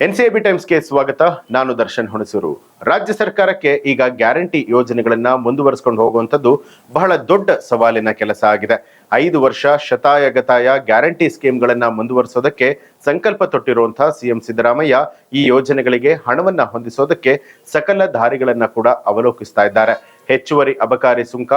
ಎನ್ಸಿಎಬಿ ಟೈಮ್ಸ್ಗೆ ಸ್ವಾಗತ. ನಾನು ದರ್ಶನ್ ಹುಣಸೂರು. ರಾಜ್ಯ ಸರ್ಕಾರಕ್ಕೆ ಈಗ ಗ್ಯಾರಂಟಿ ಯೋಜನೆಗಳನ್ನ ಮುಂದುವರಿಸಿಕೊಂಡು ಹೋಗುವಂಥದ್ದು ಬಹಳ ದೊಡ್ಡ ಸವಾಲಿನ ಕೆಲಸ ಆಗಿದೆ. ಐದು ವರ್ಷ ಶತಾಯಗತಾಯ ಗ್ಯಾರಂಟಿ ಸ್ಕೀಮ್ಗಳನ್ನ ಮುಂದುವರಿಸೋದಕ್ಕೆ ಸಂಕಲ್ಪ ತೊಟ್ಟಿರುವಂತಹ ಸಿಎಂ ಸಿದ್ದರಾಮಯ್ಯ ಈ ಯೋಜನೆಗಳಿಗೆ ಹಣವನ್ನ ಹೊಂದಿಸೋದಕ್ಕೆ ಸಕಲ ದಾರಿಗಳನ್ನ ಕೂಡ ಅವಲೋಕಿಸ್ತಾ ಇದ್ದಾರೆ. ಹೆಚ್ಚುವರಿ ಅಬಕಾರಿ ಸುಂಕ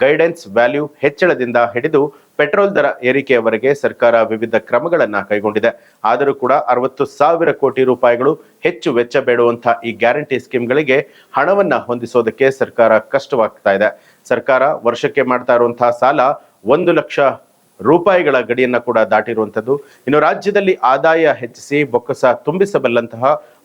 ಗೈಡೆನ್ಸ್ ವ್ಯಾಲ್ಯೂ ಹೆಚ್ಚಳದಿಂದ ಹಿಡಿದು ಪೆಟ್ರೋಲ್ ದರ ಏರಿಕೆಯವರೆಗೆ ಸರ್ಕಾರ ವಿವಿಧ ಕ್ರಮಗಳನ್ನು ಕೈಗೊಂಡಿದೆ. ಆದರೂ ಕೂಡ ಅರವತ್ತು ಸಾವಿರ ಕೋಟಿ ರೂಪಾಯಿಗಳು ಹೆಚ್ಚು ವೆಚ್ಚ ಬೇಡುವಂತಹ ಈ ಗ್ಯಾರಂಟಿ ಸ್ಕೀಮ್ಗಳಿಗೆ ಹಣವನ್ನು ಹೊಂದಿಸೋದಕ್ಕೆ ಸರ್ಕಾರ ಕಷ್ಟವಾಗ್ತಾ ಇದೆ. ಸರ್ಕಾರ ವರ್ಷಕ್ಕೆ ಮಾಡ್ತಾ ಇರುವಂತಹ ಸಾಲ ಒಂದು ಲಕ್ಷ ರೂಪಾಯಿಗಳ ಗಡಿಯನ್ನ ಕೂಡ ದಾಟಿರುವಂಥದ್ದು. ಇನ್ನು ರಾಜ್ಯದಲ್ಲಿ ಆದಾಯ ಹೆಚ್ಚಿಸಿ ಬೊಕ್ಕಸ ತುಂಬಿಸಬಲ್ಲಂತಹ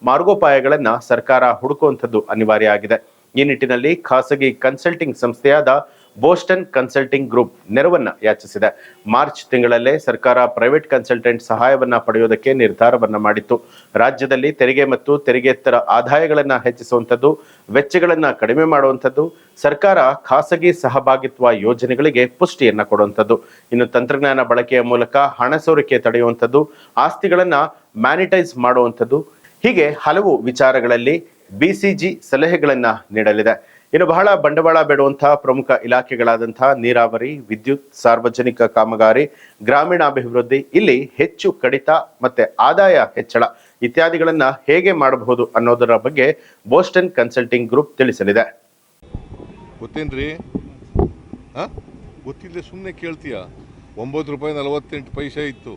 ಮಾರ್ಗೋಪಾಯಗಳನ್ನ ಸರ್ಕಾರ ಹುಡುಕುವಂಥದ್ದು ಅನಿವಾರ್ಯ ಆಗಿದೆ. ಈ ನಿಟ್ಟಿನಲ್ಲಿ ಖಾಸಗಿ ಕನ್ಸಲ್ಟಿಂಗ್ ಸಂಸ್ಥೆಯಾದ ಬೋಸ್ಟನ್ ಕನ್ಸಲ್ಟಿಂಗ್ ಗ್ರೂಪ್ ನೆರವನ್ನ ಯಾಚಿಸಿದೆ. ಮಾರ್ಚ್ ತಿಂಗಳಲ್ಲೇ ಸರ್ಕಾರ ಪ್ರೈವೇಟ್ ಕನ್ಸಲ್ಟೆಂಟ್ ಸಹಾಯವನ್ನ ಪಡೆಯೋದಕ್ಕೆ ನಿರ್ಧಾರವನ್ನ ಮಾಡಿತ್ತು. ರಾಜ್ಯದಲ್ಲಿ ತೆರಿಗೆ ಮತ್ತು ತೆರಿಗೆತ್ತರ ಆದಾಯಗಳನ್ನ ಹೆಚ್ಚಿಸುವಂಥದ್ದು, ವೆಚ್ಚಗಳನ್ನ ಕಡಿಮೆ ಮಾಡುವಂಥದ್ದು, ಸರ್ಕಾರ ಖಾಸಗಿ ಸಹಭಾಗಿತ್ವ ಯೋಜನೆಗಳಿಗೆ ಪುಷ್ಟಿಯನ್ನ ಕೊಡುವಂಥದ್ದು. ಇನ್ನು ತಂತ್ರಜ್ಞಾನ ಬಳಕೆಯ ಮೂಲಕ ಹಣ ಸೋರಿಕೆ ತಡೆಯುವಂಥದ್ದು, ಆಸ್ತಿಗಳನ್ನ ಮ್ಯಾನಿಟೈಸ್ ಮಾಡುವಂಥದ್ದು. ಹೀಗೆ ಹಲವು ವಿಚಾರಗಳಲ್ಲಿ ಬಿಸಿಜಿ ಸಲಹೆಗಳನ್ನು ನೀಡಲಿದೆ. ಇನ್ನು ಬಹಳ ಬಂಡವಾಳ ಬೇಡುವಂತಹ ಪ್ರಮುಖ ಇಲಾಖೆಗಳಾದಂತಹ ನೀರಾವರಿ, ವಿದ್ಯುತ್, ಸಾರ್ವಜನಿಕ ಕಾಮಗಾರಿ, ಗ್ರಾಮೀಣಾಭಿವೃದ್ಧಿ, ಇಲ್ಲಿ ಹೆಚ್ಚು ಕಡಿತ ಮತ್ತೆ ಆದಾಯ ಹೆಚ್ಚಳ ಇತ್ಯಾದಿಗಳನ್ನ ಹೇಗೆ ಮಾಡಬಹುದು ಅನ್ನೋದರ ಬಗ್ಗೆ ಬೋಸ್ಟನ್ ಕನ್ಸಲ್ಟಿಂಗ್ ಗ್ರೂಪ್ ತಿಳಿಸಲಿದೆ. ಗೊತ್ತೇನ್ರಿ? ಗೊತ್ತಿಲ್ಲದೆ ಸುಮ್ಮನೆ ಕೇಳ್ತೀಯ? ಒಂಬತ್ತು ರೂಪಾಯಿ ನಲವತ್ತೆಂಟು ಪೈಸೆ ಇತ್ತು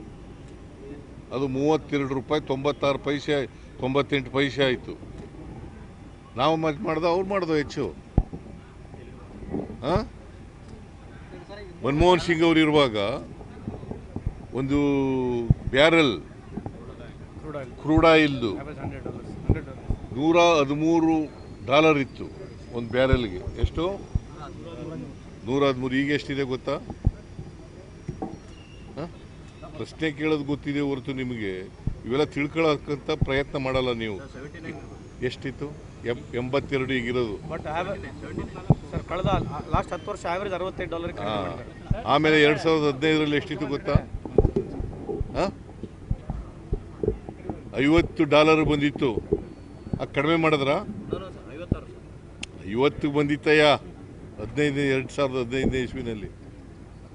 ಅದು ಮೂವತ್ತೆರಡು ರೂಪಾಯಿ ತೊಂಬತ್ತಾರು ಪೈಸೆ ತೊಂಬತ್ತೆಂಟು ಪೈಸೆ ಆಯಿತು. ನಾವು ಮತ್ತೆ ಮಾಡ್ದೋ, ಅವ್ರು ಮಾಡ್ದೋ ಹೆಚ್ಚು. ಹಾಂ? ಮನಮೋಹನ್ ಸಿಂಗ್ ಅವರು ಇರುವಾಗ ಒಂದು ಬ್ಯಾರಲ್ ಕ್ರೂಡ್ ಆಯಿಲ್ದು. ನೂರ ಹದಿಮೂರು ಡಾಲರ್ ಇತ್ತು ಒಂದು ಬ್ಯಾರಲ್ಗೆ. ಎಷ್ಟು? ನೂರ ಹದಿಮೂರು. ಈಗ ಎಷ್ಟಿದೆ ಗೊತ್ತಾ? ಪ್ರಶ್ನೆ ಕೇಳೋದು ಗೊತ್ತಿದೆ ಹೊರತು ನಿಮಗೆ. ಇವೆಲ್ಲ ತಿಳ್ಕೊಳ್ಳೋಕ್ಕಂತ ಪ್ರಯತ್ನ ಮಾಡಲ್ಲ ನೀವು. ಎಷ್ಟಿತ್ತು? ಎಂ ಎಂಬತ್ತೆರಡು ಈಗಿರೋದು. ಬಟ್ ಸರ್ ಕಳೆದ ಲಾಸ್ಟ್ ಹತ್ತು ವರ್ಷ ಆವರೇಜ್ ಅರವತ್ತೈದು ಡಾಲರ್ ಆಮೇಲೆ ಎರಡು ಸಾವಿರದ ಹದಿನೈದರಲ್ಲಿ ಎಷ್ಟಿತ್ತು ಗೊತ್ತಾ? ಹಾಂ? ಐವತ್ತು ಡಾಲರ್ ಬಂದಿತ್ತು. ಆ ಕಡಿಮೆ ಮಾಡಿದ್ರಾ? ಐವತ್ತು ಬಂದಿತ್ತಯ್ಯ. ಹದಿನೈದು ಎರಡು ಸಾವಿರದ ಹದಿನೈದನೇ ಇಸ್ವಿನಲ್ಲಿ.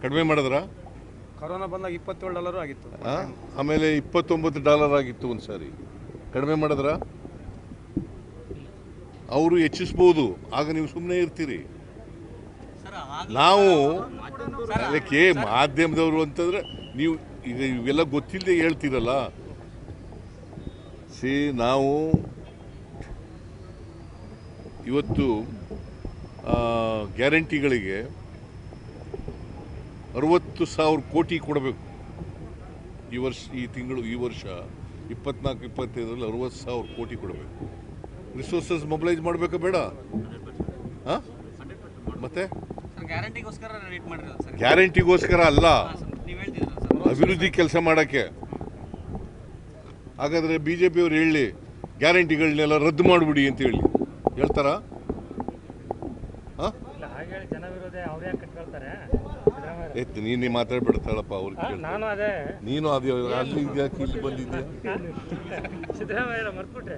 ಕಡಿಮೆ ಮಾಡಿದ್ರಾ? ಕೊರೋನಾ ಬಂದಾಗ ಇಪ್ಪತ್ತೇಳು ಡಾಲರು ಆಗಿತ್ತು? ಆಮೇಲೆ ಇಪ್ಪತ್ತೊಂಬತ್ತು ಡಾಲರ್ ಆಗಿತ್ತು ಒಂದು ಸಾರಿ ಕಡಿಮೆ ಮಾಡಿದ್ರ? ಅವರು ಹೆಚ್ಚಿಸ್ಬೋದು. ಆಗ ನೀವು ಸುಮ್ಮನೆ ಇರ್ತೀರಿ. ನಾವು ಅದಕ್ಕೆ ಮಾಧ್ಯಮದವರು ಅಂತಂದ್ರೆ ನೀವು ಈಗ ಇವೆಲ್ಲ ಗೊತ್ತಿಲ್ಲದೆ ಹೇಳ್ತೀರಲ್ಲ. ಸಿ ನಾವು ಇವತ್ತು ಗ್ಯಾರಂಟಿಗಳಿಗೆ ಅರವತ್ತು ಸಾವಿರ ಕೋಟಿ ಕೊಡಬೇಕು. ಈ ವರ್ಷ ಈ ತಿಂಗಳು ಈ ವರ್ಷ ಇಪ್ಪತ್ನಾಲ್ಕು ಇಪ್ಪತ್ತೈದರಲ್ಲಿ ಅರವತ್ತು ಸಾವಿರ ಕೋಟಿ ಕೊಡಬೇಕು. ರಿಸೋರ್ಸಸ್ ಮೊಬಿಲೈಸ್ ಮಾಡಬೇಕು ಬೇಡ. ಹಾಂ? ಮತ್ತೆ? ಗ್ಯಾರಂಟಿಗೋಸ್ಕರ ಅಲ್ಲ. ನೀವು ಹೇಳ್ತಿದ್ದೀರಾ ಸರ್. ಅಭಿವೃದ್ಧಿ ಕೆಲಸ ಮಾಡೋಕ್ಕೆ. ಹಾಗಾದರೆ ಬಿ ಜೆ ಪಿಯವ್ರು ಹೇಳಿ ಗ್ಯಾರಂಟಿಗಳನ್ನೆಲ್ಲ ರದ್ದು ಮಾಡಿಬಿಡಿ ಅಂತ ಹೇಳಿ. ಹೇಳ್ತಾರಾ? ಹಾಂ? ಎತ್ತು ನೀನೇ ಮಾತಾಡ್ಬಿಡ್ತಾಳಪ್ಪ ಅವ್ರಿಗೆ ನಾನು ಅದೇ. ನೀನು ಅದು ಅಲ್ಲಿ ಇಲ್ಲಿ ಮರ್ತ್ಬಿಟ್ರೆ.